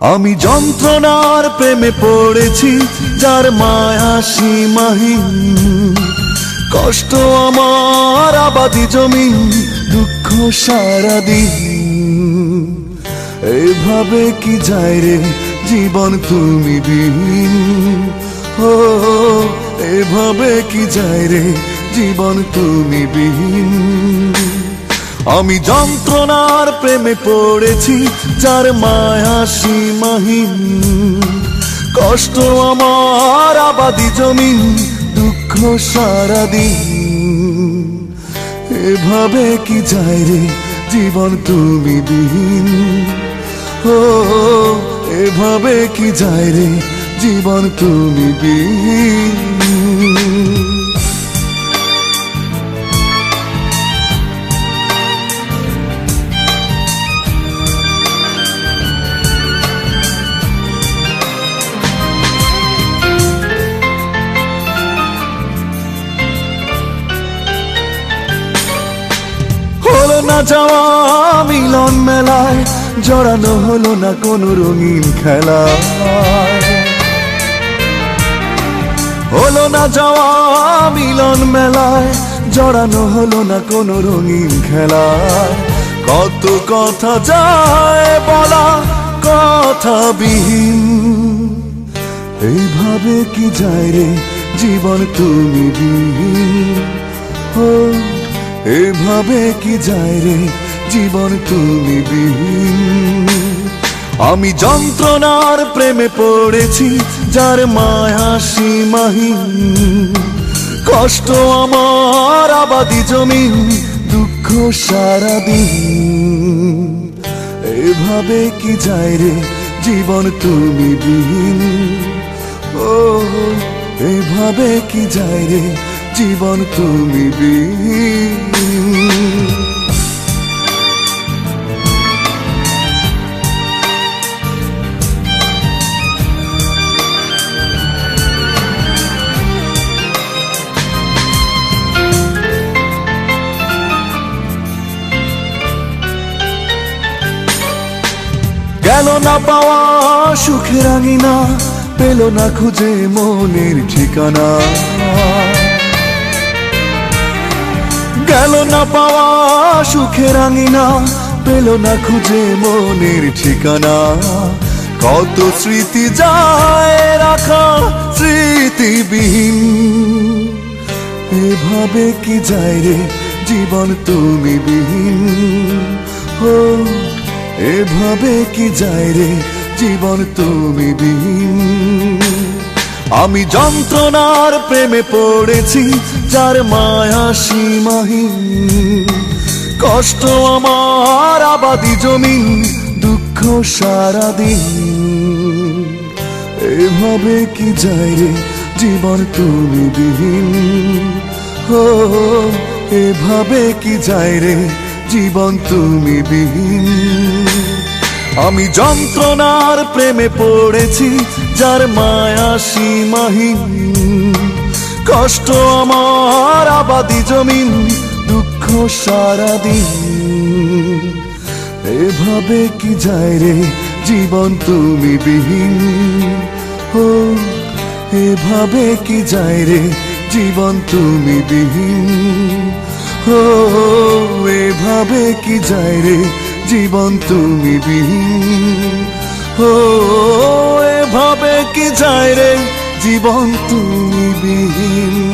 আমি যন্ত্রণার প্রেমে পড়েছি, যার মায়া সীমাহীন। কষ্ট আমার আবাদি জমি, দুঃখ সারাদিন। এভাবে কি যায় রে জীবন তুমি বিহীন? ও, এভাবে কি যায় রে জীবন তুমি বিহীন? আমি যন্ত্রণার প্রেমে পড়েছি, যার মায়া সীমাহীন। কষ্ট আমার আবাদি জমিন, দুঃখ সারাদিন। এভাবে কি যায় রে জীবন তুমি বিহীন? ও, এভাবে কি যায় রে জীবন তুমি বিহীন? না যাওয়া মিলন মেলায়, জড়ানো হলো না কোনো রঙিন খেলা। হলো না যাওয়া মিলন মেলায়, জড়ানো হলো না কোনো রঙিন খেলায় কত কথা যায় বলা কথা বিহীন এইভাবে কি যায় রে জীবন তুমি বিহীন? এভাবে কি যায় রে জীবন তুমি বিহীন? আমি যন্ত্রণার প্রেমে পড়েছি, যার মায়া সীমাহীন। কষ্ট আমার আবাদি জমিন, দুঃখ সারাদিন এভাবে কি যায় রে জীবন তুমি বিহীন? ও, এভাবে কি যায় রে জীবন তুমি বিহীন গেল না পাওয়া সুখের আঙিনা পেল না খুঁজে মনের ঠিকানা। গেল না পাওয়া সুখের আঙিনা পেল না খুঁজে মনের ঠিকানা। কত স্মৃতি যায় রাখা স্মৃতিবিহীন। এভাবে কি যায় রে জীবন তুমি বিহীন? ও, এভাবে কি যায় রে জীবন তুমি বিহীন? আমি যন্ত্রণার প্রেমে পড়েছি, যার মায়া সীমাহীন। কষ্ট আমার আবাদি জমিন দুঃখ সারাদিন। এভাবে কি যায় রে জীবন তুমি বিহীন? ও, এভাবে কি যায় রে জীবন তুমি বিহীন? আমি যন্ত্রণার প্রেমে পড়েছি যার মায়া সীমাহীন, কষ্ট আমার আবাদি জমিন, দুঃখ সারাদিন। এভাবে কি যায় রে জীবন তুমি বিহীন? ও, এভাবে কি যায় রে জীবন তুমি বিহীন? ও, এভাবে কি যায় রে জীবন তুমি বিহীন? ও এভাবে কি যায় রে? জীবন তুমি বিহীন।